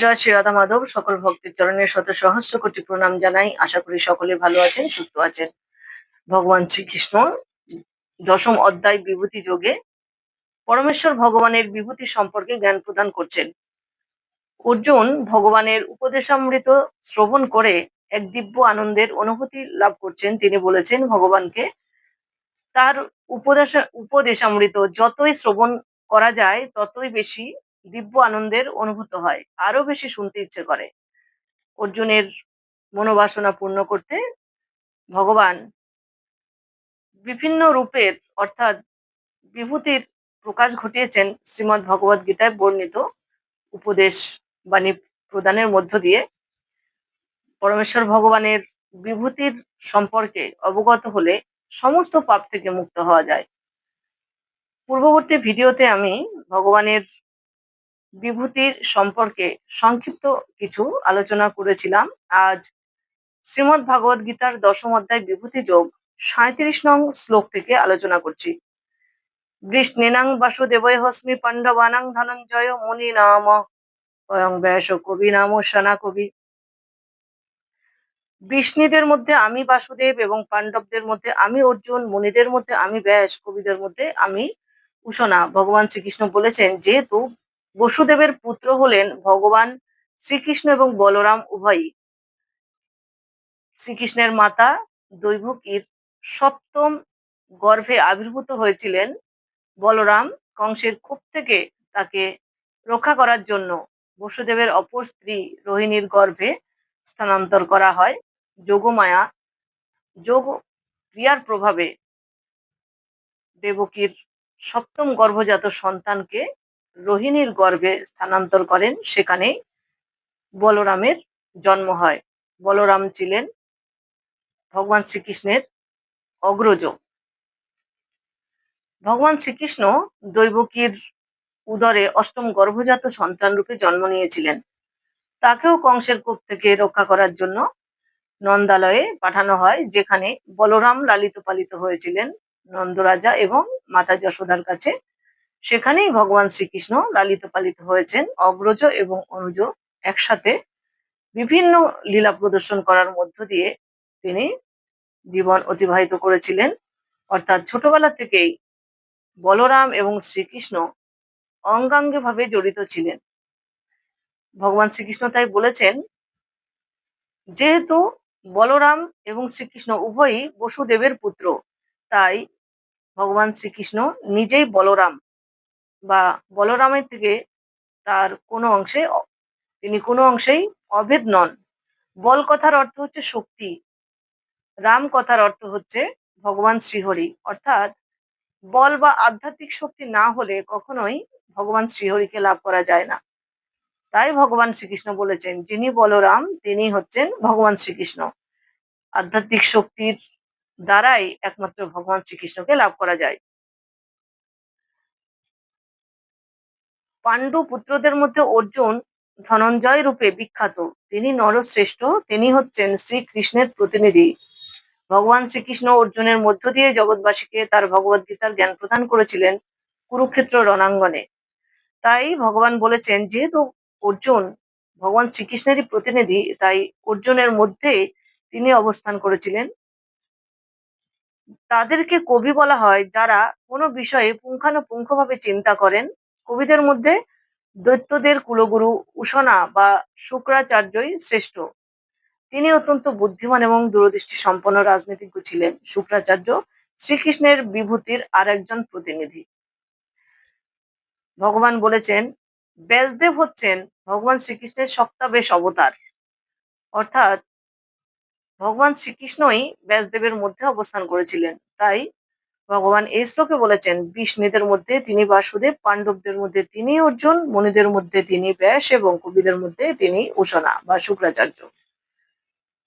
জয় শ্রী রাধা মাধব, সকল ভক্তের চরণের শত সহস্র কোটি প্রণাম জানাই। আশা করি সকলে ভালো আছেন, সুস্থ আছেন। ভগবান শ্রীকৃষ্ণ, দশম অধ্যায় বিভূতি যোগে পরমেশ্বর ভগবানের বিভূতি সম্পর্কে জ্ঞান প্রদান করছেন। অর্জুন ভগবানের উপদেশামৃত শ্রবণ করে এক দিব্য আনন্দের অনুভূতি লাভ করছেন। তিনি বলেছেন, ভগবানকে তার উপদেশ, উপদেশামৃত যতই শ্রবণ করা যায়, ততই বেশি দিব্য আনন্দের অনুভূত হয়। আরও বেশি শুনতে ইচ্ছে করে। অর্জুনের মনোবাসনা পূর্ণ করতে ভগবান বিভিন্ন রূপের অর্থাৎ বিভূতির প্রকাশ ঘটিয়েছেন শ্রীমৎ ভগবত গীতায় বর্ণিত উপদেশ বাণী প্রদানের মধ্য দিয়ে। পরমেশ্বর ভগবানের বিভূতির সম্পর্কে অবগত হলে সমস্ত পাপ থেকে মুক্ত হওয়া যায়। পূর্ববর্তী ভিডিওতে আমি ভগবানের বিভূতির সম্পর্কে সংক্ষিপ্ত কিছু আলোচনা করেছিলাম। আজ শ্রীমৎ ভাগবত গীতার দশম অধ্যায় বিভূতি যোগ সাঁত্রিশ নং শ্লোক থেকে আলোচনা করছি। বৃষ্ণিনাং বাসুদেবয় হস্মি পাণ্ডবানাং ধনঞ্জয় মুনি নাম অয়ং ব্যাস কবি নাম সানা কবি। বিষ্ণুদের মধ্যে আমি বাসুদেব এবং পাণ্ডবদের মধ্যে আমি অর্জুন, মুনিদের মধ্যে আমি ব্যাস, কবিদের মধ্যে আমি উষনা ভগবান শ্রীকৃষ্ণ বলেছেন, যেহেতু বসুদেবের পুত্র হলেন ভগবান শ্রীকৃষ্ণ এবং বলরাম উভয়ই। শ্রীকৃষ্ণের মাতা দৈভকীর সপ্তম গর্ভে আবির্ভূত হয়েছিলেন বলরাম কংসের কূপ থেকে তাকে রক্ষা করার জন্য। বসুদেবের অপর স্ত্রী রোহিণীর গর্ভে স্থানান্তর করা হয়। যোগমায়া যোগ ক্রিয়ার প্রভাবে দেবকীর সপ্তম গর্ভজাত সন্তানকে রোহিণীর গর্ভে স্থানান্তর করেন, সেখানে বলরামের জন্ম হয়। বলরাম ছিলেন ভগবান শ্রীকৃষ্ণের অগ্রজ। ভগবান শ্রীকৃষ্ণ দৈবকীর উদরে অষ্টম গর্ভজাত সন্তান রূপে জন্ম নিয়েছিলেন। তাকেও কংসের কূপ থেকে রক্ষা করার জন্য নন্দালয়ে পাঠানো হয়, যেখানে বলরাম লালিত পালিত হয়েছিলেন নন্দরাজা এবং মাতা যশোদার কাছে। সেখানেই ভগবান শ্রীকৃষ্ণ লালিত পালিত হয়েছেন, অগ্রজ এবং অনুজ একসাথে বিভিন্ন লীলা প্রদর্শন করার মধ্য দিয়ে তিনি জীবন অতিবাহিত করেছিলেন। অর্থাৎ ছোটবেলা থেকেই বলরাম এবং শ্রীকৃষ্ণ অঙ্গাঙ্গে ভাবে জড়িত ছিলেন। ভগবান শ্রীকৃষ্ণ তাই বলেছেন, যেহেতু বলরাম এবং শ্রীকৃষ্ণ উভয়ই বসুদেবের পুত্র, তাই ভগবান শ্রীকৃষ্ণ নিজেই বলরাম বা বলরামের থেকে তার কোনো অংশে তিনি কোনো অংশেই অভেদ নন। বল কথার অর্থ হচ্ছে শক্তি। রাম কথার অর্থ হচ্ছে ভগবান শ্রীহরি। অর্থাৎ বল বা আধ্যাত্মিক শক্তি না হলে কখনোই ভগবান শ্রীহরিকে লাভ করা যায় না। তাই ভগবান শ্রীকৃষ্ণ বলেছেন, যিনি বলরাম, তিনি হচ্ছেন ভগবান শ্রীকৃষ্ণ। আধ্যাত্মিক শক্তির দ্বারাই একমাত্র ভগবান শ্রীকৃষ্ণকে লাভ করা যায়। পাণ্ডু পুত্রদের মধ্যে অর্জুন ধনঞ্জয় রূপে বিখ্যাত। তিনি নরশ্রেষ্ঠ, তিনি হচ্ছেন শ্রীকৃষ্ণের প্রতিনিধি। ভগবান শ্রীকৃষ্ণ অর্জুনের মধ্য দিয়ে জগৎবাসীকে তার ভগবত গীতার জ্ঞান প্রদান করেছিলেন কুরুক্ষেত্র রণাঙ্গনে। তাই ভগবান বলেছেন, যেহেতু অর্জুন ভগবান শ্রীকৃষ্ণেরই প্রতিনিধি, তাই অর্জুনের মধ্যে তিনি অবস্থান করেছিলেন। তাদেরকে কবি বলা হয়, যারা কোনো বিষয়ে পুঙ্খানুপুঙ্খভাবে চিন্তা করেন কবিদের মধ্যে দৈত্যদের কুলগুরু উষনা বা শুক্রাচার্যই শ্রেষ্ঠ। তিনি অত্যন্ত বুদ্ধিমান এবং দূরদৃষ্টি সম্পন্ন রাজনীতিজ্ঞ ছিলেন। শুক্রাচার্য শ্রীকৃষ্ণের বিভূতির আর একজন প্রতিনিধি। ভগবান বলেছেন, ব্যাসদেব হচ্ছেন ভগবান শ্রীকৃষ্ণের সপ্তাবেশ অবতার। অর্থাৎ, ভগবান শ্রীকৃষ্ণই ব্যাসদেবের মধ্যে অবস্থান করেছিলেন। তাই ভগবান এই শ্লোকে বলেছেন, বিষ্ণুদের মধ্যে তিনি বাসুদেব, পাণ্ডবদের মধ্যে তিনি অর্জুন, মনিদের মধ্যে তিনি ব্যাস এবং কবিদের মধ্যে তিনি উষণা বা শুক্রাচার্য।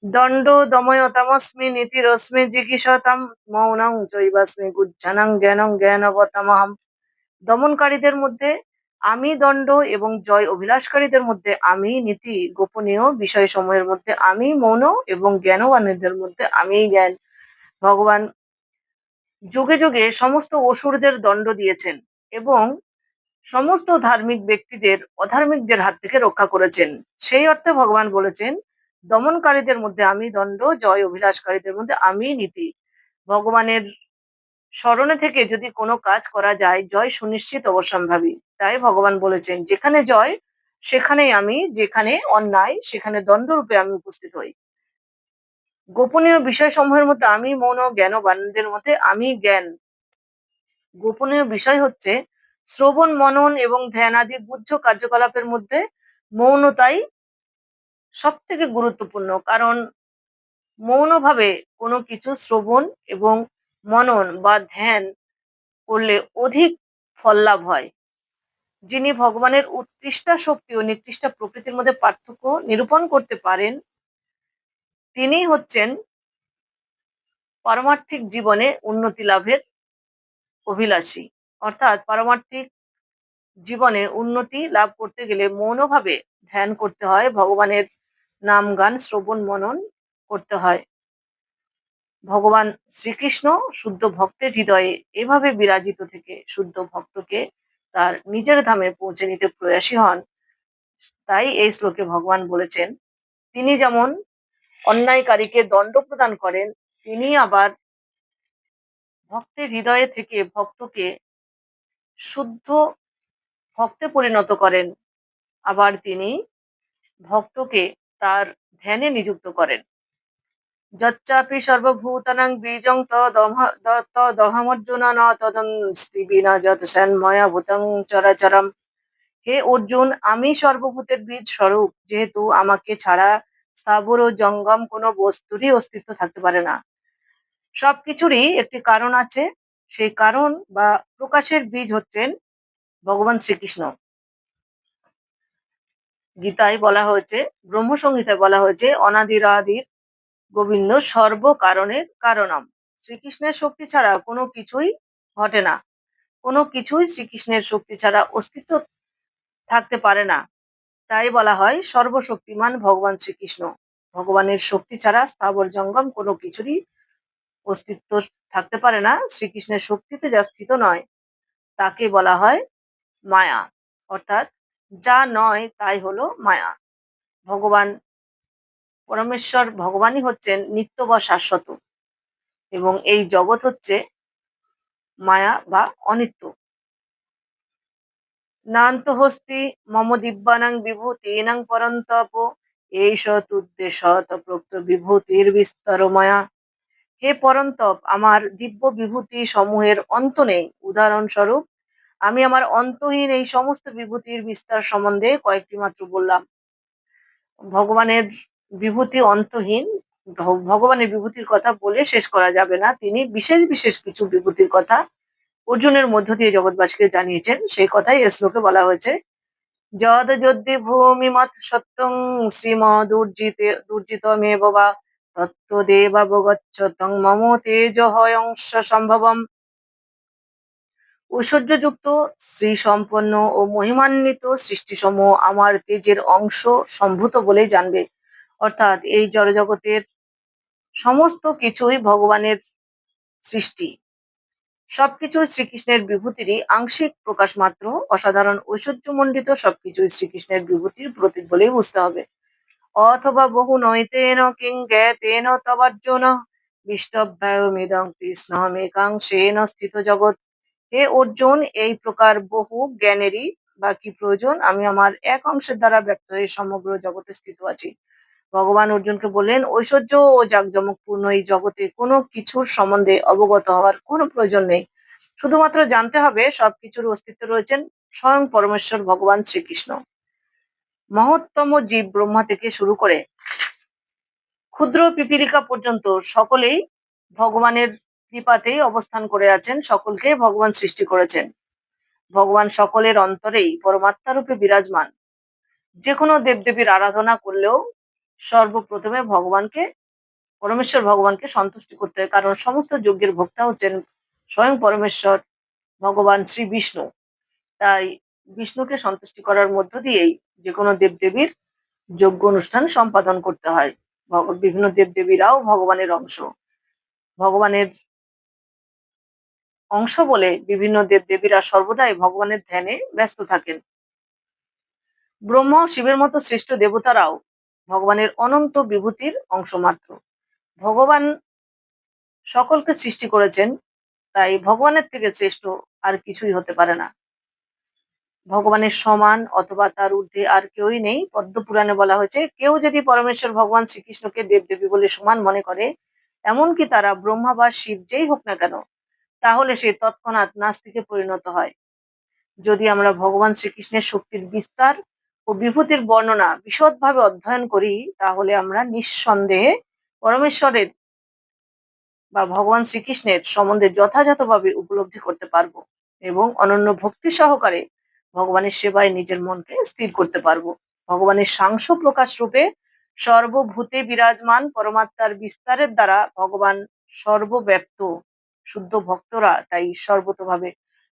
দণ্ড দময়তমস্মি নীতিরস্মি জিজ্ঞিসতাম মৌনং জৈবাস্মি গুজ্জানং জ্ঞানং জ্ঞানবতমহম। দমনকারীদের মধ্যে আমি দণ্ড এবং জয় অভিলাষকারীদের মধ্যে আমি নীতি গোপনীয় বিষয় সময়ের মধ্যে আমি মৌন এবং জ্ঞানবানদের মধ্যে আমি জ্ঞান। ভগবান যুগে যুগে সমস্ত অসুরদের দণ্ড দিয়েছেন এবং সমস্ত ধার্মিক ব্যক্তিদের, অধার্মিকদের হাত থেকে রক্ষা করেছেন। সেই অর্থে ভগবান বলেছেন, দমনকারীদের মধ্যে আমি দণ্ড, জয় অভিলাষকারীদের মধ্যে আমি নীতি। ভগবানের স্মরণে থেকে যদি কোনো কাজ করা যায়, জয় সুনিশ্চিত অবশ্যম্ভাবী। তাই ভগবান বলেছেন, যেখানে জয়, সেখানেই আমি, যেখানে অন্যায়, সেখানে দণ্ডরূপে আমি উপস্থিত হই। গোপনীয় বিষয় সমূহের মধ্যে আমি, মৌন ও জ্ঞান জ্ঞানবানদের মধ্যে আমি জ্ঞান। গোপনীয় বিষয় হচ্ছে শ্রবণ, মনন এবং ধ্যান আদি গুহ্য কার্যকলাপের মধ্যে মৌনতাই সব থেকে গুরুত্বপূর্ণ। কারণ মৌনভাবে কোনো কিছু শ্রবণ এবং মনন বা ধ্যান করলে অধিক ফল লাভ হয়। যিনি ভগবানের উৎকৃষ্ট শক্তি ও নিকৃষ্ট প্রকৃতির মধ্যে পার্থক্য নিরূপণ করতে পারেন তিনি হচ্ছেন পারমার্থিক জীবনে উন্নতি লাভের অভিলাষী। অর্থাৎ পারমার্থিক জীবনে উন্নতি লাভ করতে গেলে মৌনভাবে ধ্যান করতে হয়, ভগবানের নাম গান, শ্রবণ, মনন করতে হয়। ভগবান শ্রীকৃষ্ণ শুদ্ধ ভক্তের হৃদয়ে এভাবে বিরাজিত থেকে শুদ্ধ ভক্তকে তার নিজের ধামে পৌঁছে নিতে প্রয়াসী হন। তাই এই শ্লোকে ভগবান বলেছেন, তিনি যেমন অন্যায়কারীকে দণ্ড প্রদান করেন, তিনি আবার ভক্তের হৃদয়ে থেকে ভক্তকে শুদ্ধ ভক্তে পরিণত করেন। আবার তিনি ভক্তকে তার ধ্যানে নিযুক্ত করেন। যচ্চাপি সর্বভূতানাং বীজং তদহমর্জুন ন তদন্স্তি বিনা যত ময়া ভূতং চরাচরম। হে অর্জুন, আমি সর্বভূতের বীজ স্বরূপ, যেহেতু আমাকে ছাড়া স্থাবর ও জঙ্গম কোনো বস্তুরই অস্তিত্ব থাকতে পারে না। সবকিছুরই একটি কারণ আছে। সেই কারণ বা প্রকাশের বীজ হচ্ছেন ভগবান শ্রীকৃষ্ণ। গীতায় বলা হয়েছে, ব্রহ্মসংহিতায় বলা হয়েছে, অনাদিরাদির গোবিন্দ সর্ব কারণের কারণম। শ্রীকৃষ্ণের শক্তি ছাড়া কোনো কিছুই ঘটে না। কোনো কিছুই শ্রীকৃষ্ণের শক্তি ছাড়া অস্তিত্ব থাকতে পারে না। তাই বলা হয় সর্বশক্তিমান ভগবান শ্রীকৃষ্ণ। ভগবানের শক্তি ছাড়া স্থাবর জঙ্গম কোনো কিছুরই অস্তিত্ব থাকতে পারে না। শ্রীকৃষ্ণের শক্তিতে যা স্থিত নয়, তাকে বলা হয় মায়া। অর্থাৎ যা নয় তাই হলো মায়া। ভগবান পরমেশ্বর ভগবানই হচ্ছেন নিত্য বা শাশ্বত। এবং এই জগৎ হচ্ছে মায়া বা অনিত্য। নান্ত হস্তি মম দিব্যানাং বিভূতিনাং পরন্তপ এইস তুদ্দেশ প্রক্ত বিভূতির বিস্তর মায়া হে পরন্তপ, আমার দিব্য বিভূতি সমূহের অন্ত নেই। উদাহরণস্বরূপ, আমি আমার অন্তহীন এই সমস্ত বিভূতির বিস্তার সম্বন্ধে কয়েকটি মাত্র বললাম। ভগবানের বিভূতি অন্তহীন, ভগবানের বিভূতির কথা বলে শেষ করা যাবে না। তিনি বিশেষ বিশেষ কিছু বিভূতির কথা অর্জুনের মধ্য দিয়ে জগৎবাসীকে জানিয়েছেন, সেই কথাই এ শ্লোকে বলা হয়েছে। যদ যদ্দি ভূমিমত সত্যং শ্রীমদুর্জিতে, দুর্জিতমেব বা তত্ত্বদেবাবগচ্ছতং মম তেজ অংশ সম্ভবম। ঐশ্বর্যযুক্ত শ্রী সম্পন্ন ও মহিমান্বিত সৃষ্টিসমূহ আমার তেজের অংশ সম্ভূত বলে জানবে। অর্থাৎ এই জড়জগতের সমস্ত কিছুই ভগবানের সৃষ্টি। সবকিছুই শ্রীকৃষ্ণের বিভূতিরই আংশিক প্রকাশ মাত্র। অসাধারণ ঐশ্বর্যমণ্ডিত সবকিছুই শ্রীকৃষ্ণের বিভূতির প্রতীক বলেই বুঝতে হবে। অথবা বহু নৈতেন কিং জ্ঞাতেন তবার্জুন বিষ্টভ্যায়মিদং কৃষ্ণমেকাংশেন স্থিত জগৎ। হে অর্জুন, এই প্রকার বহু জ্ঞানেরই বা কি প্রয়োজন? আমি আমার এক অংশের দ্বারা ব্যক্ত হয়ে সমগ্র জগতে স্থিত আছি। ভগবান অর্জুনকে বললেন, ঐশ্বর্য ও জাঁকজমকপূর্ণ এই জগতে কোনো কিছুর সম্বন্ধে অবগত হওয়ার কোনো প্রয়োজন নেই। শুধুমাত্র জানতে হবে, সবকিছুর অস্তিত্ব রয়েছেন স্বয়ং পরমেশ্বর ভগবান শ্রীকৃষ্ণ। মহত্তম জীব ব্রহ্মা থেকে শুরু করে ক্ষুদ্র পিপিলিকা পর্যন্ত সকলেই ভগবানের কৃপাতেই অবস্থান করে আছেন, সকলকে ভগবান সৃষ্টি করেছেন। ভগবান সকলের অন্তরেই পরমাত্মা রূপে বিরাজমান। যে কোনো দেবদেবীর আরাধনা করলেও সর্বপ্রথমে ভগবানকে, পরমেশ্বর ভগবানকে সন্তুষ্টি করতে হয় কারণ সমস্ত যজ্ঞের ভোক্তা হচ্ছেন স্বয়ং পরমেশ্বর ভগবান শ্রী বিষ্ণু। তাই বিষ্ণুকে সন্তুষ্টি করার মধ্য দিয়েই যে কোনো দেবদেবীর যজ্ঞ অনুষ্ঠান সম্পাদন করতে হয়। বিভিন্ন দেবদেবীরাও ভগবানের অংশ। ভগবানের অংশ বলে বিভিন্ন দেব দেবীরা সর্বদাই ভগবানের ধ্যানে ব্যস্ত থাকেন। ব্রহ্ম, শিবের মতো শ্রেষ্ঠ দেবতারাও ভগবানের অনন্ত বিভূতির অংশ মাত্র ভগবান সকলকে সৃষ্টি করেছেন, তাই ভগবানের থেকে শ্রেষ্ঠ আর কিছুই হতে পারে না। ভগবানের সমান অথবা তার ঊর্ধ্বে আর কেউই নেই পদ্ম পুরাণে বলা হয়েছে, কেউ যদি পরমেশ্বর ভগবান শ্রীকৃষ্ণকে দেবদেবী বলে সমান মনে করে, এমনকি তারা ব্রহ্মা বা শিব যেই হোক না কেন, তাহলে সে তৎক্ষণাৎ নাস্তিকে পরিণত হয়। যদি আমরা ভগবান শ্রীকৃষ্ণের শক্তির বিস্তার ও বিভূতির বর্ণনা বিশদভাবে অধ্যয়ন করি, তাহলে আমরা নিঃসন্দেহে পরমেশ্বরের বা ভগবান শ্রীকৃষ্ণের সম্বন্ধে যথাযথভাবে উপলব্ধি করতে পারব এবং অনন্য ভক্তি সহকারে ভগবানের সেবায় নিজের মনকে স্থির করতে পারব। ভগবানের সাংস প্রকাশ রূপে সর্বভূতে বিরাজমান পরমাত্মার বিস্তারের দ্বারা ভগবান সর্বব্যাপ্ত, শুদ্ধ ভক্তরা তাই সর্বতভাবে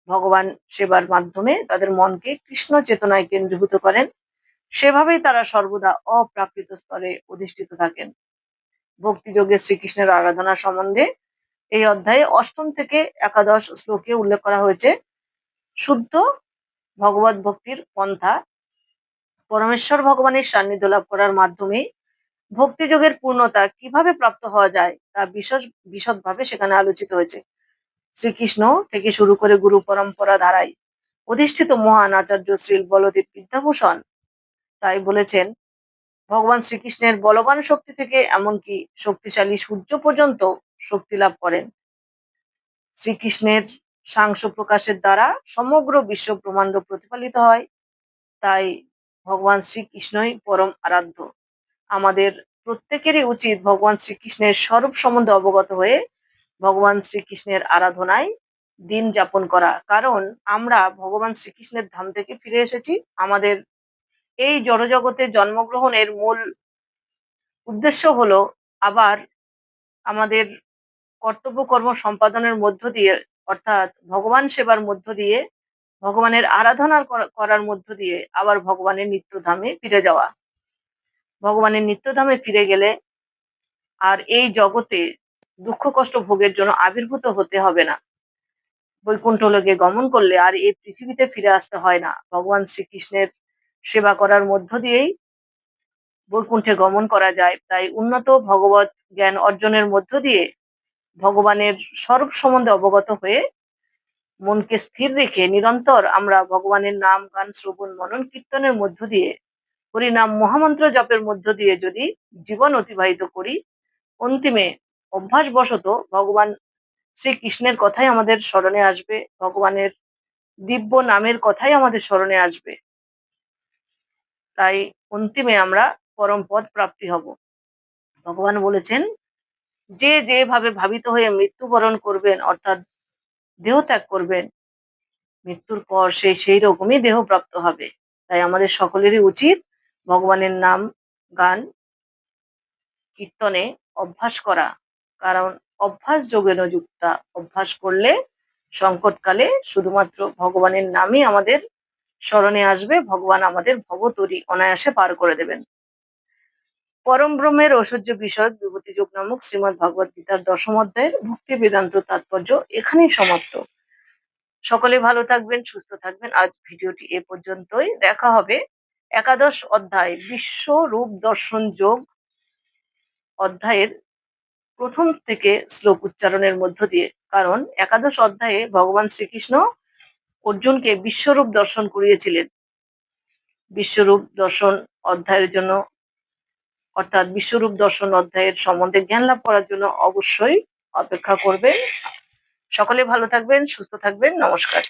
ভগবান সেবার মাধ্যমে তাদের মনকে কৃষ্ণ চেতনায় কেন্দ্রীভূত করেন। সেভাবেই তারা সর্বদা অপ্রাকৃত স্তরে অধিষ্ঠিত থাকেন। ভক্তিযোগে শ্রীকৃষ্ণের আরাধনা সম্বন্ধে এই অধ্যায়ে অষ্টম থেকে একাদশ শ্লোকে উল্লেখ করা হয়েছে, শুদ্ধ ভগবত ভক্তির পন্থা। পরমেশ্বর ভগবানের সান্নিধ্য লাভ করার মাধ্যমে ভক্তিযোগের পূর্ণতা কীভাবে প্রাপ্ত হওয়া যায় তা বিশদ বিশদভাবে সেখানে আলোচিত হয়েছে। শ্রীকৃষ্ণ থেকে শুরু করে গুরু পরম্পরা ধারায় অধিষ্ঠিত মহান আচার্য শ্রীল বলদেব বিদ্যাভূষণ তাই বলেছেন, ভগবান শ্রীকৃষ্ণের বলবান শক্তি থেকে এমনকি শক্তিশালী সূর্য পর্যন্ত শক্তি লাভ করেন। শ্রীকৃষ্ণের সাংস প্রকাশের দ্বারা সমগ্র বিশ্ব ব্রহ্মাণ্ড প্রতিপালিত হয়। তাই ভগবান শ্রীকৃষ্ণই পরম আরাধ্য। আমাদের প্রত্যেকেরই উচিত ভগবান শ্রীকৃষ্ণের স্বরূপ সম্বন্ধে অবগত হয়ে ভগবান শ্রীকৃষ্ণের আরাধনায় দিন যাপন করা। কারণ আমরা ভগবান শ্রীকৃষ্ণের ধাম থেকে ফিরে এসেছি। আমাদের এই জড়জগতে জন্মগ্রহণের মূল উদ্দেশ্য হলো আবার আমাদের কর্তব্য কর্ম সম্পাদনের মধ্য দিয়ে, অর্থাৎ ভগবান সেবার মধ্য দিয়ে, ভগবানের আরাধনা করার মধ্য দিয়ে আবার ভগবানের নিত্যধামে ফিরে যাওয়া। ভগবানের নিত্যধামে ফিরে গেলে আর এই জগতে দুঃখ কষ্ট ভোগের জন্য আবির্ভূত হতে হবে না। বৈকুণ্ঠ লোকে গমন করলে আর এই পৃথিবীতে ফিরে আসতে হয় না। ভগবান শ্রীকৃষ্ণের সেবা করার মধ্য দিয়েই বৈকুণ্ঠে গমন করা যায়। তাই উন্নত ভগবত জ্ঞান অর্জনের মধ্য দিয়ে ভগবানের স্বরূপ সম্বন্ধে অবগত হয়ে মনকে স্থির রেখে নিরন্তর আমরা ভগবানের নাম, গান, শ্রবণ, মনন, কীর্তনের মধ্য দিয়ে হরিনাম, মহামন্ত্র জপের মধ্য দিয়ে যদি জীবন অতিবাহিত করি, অন্তিমে অভ্যাসবশত ভগবান শ্রীকৃষ্ণের কথাই আমাদের স্মরণে আসবে, ভগবানের দিব্য নামের কথাই আমাদের স্মরণে আসবে। তাই অন্তিমে আমরা পরম পদ প্রাপ্তি হব। ভগবান বলেছেন, যে যেভাবে ভাবিত হয়ে মৃত্যুবরণ করবেন, অর্থাৎ দেহ ত্যাগ করবেন, মৃত্যুর পর সে সেই রকমই দেহ প্রাপ্ত হবে। তাই আমাদের সকলেরই উচিত ভগবানের নাম, গান, কীর্তনে অভ্যাস করা। কারণ অভ্যাস যোগেন যুক্তা অভ্যাস করলে সংকটকালে শুধুমাত্র ভগবানের নামই আমাদের স্মরণে আসবে, ভগবান আমাদের ভবতরী অনায়াসে পার করে দেবেন। পরম ব্রহ্মের ঐশ্বর্য বিষয়ক বিভূতি যোগ নামক শ্রীমদ ভগবত গীতার দশম অধ্যায়ের ভক্তি বেদান্ত তাৎপর্য এখানেই সমাপ্ত। সকলে ভালো থাকবেন, সুস্থ থাকবেন। আজ ভিডিওটি এ পর্যন্তই। দেখা হবে একাদশ অধ্যায়, বিশ্ব রূপ দর্শন যোগ অধ্যায়ের প্রথম থেকে শ্লোক উচ্চারণের মধ্য দিয়ে। কারণ একাদশ অধ্যায়ে ভগবান শ্রীকৃষ্ণ অর্জুনকে বিশ্বরূপ দর্শন করিয়েছিলেন। বিশ্বরূপ দর্শন অধ্যায়ের জন্য, অর্থাৎ বিশ্বরূপ দর্শন অধ্যায়ের সম্বন্ধে জ্ঞান লাভ করার জন্য অবশ্যই অপেক্ষা করবেন। সকলে ভালো থাকবেন, সুস্থ থাকবেন। নমস্কার।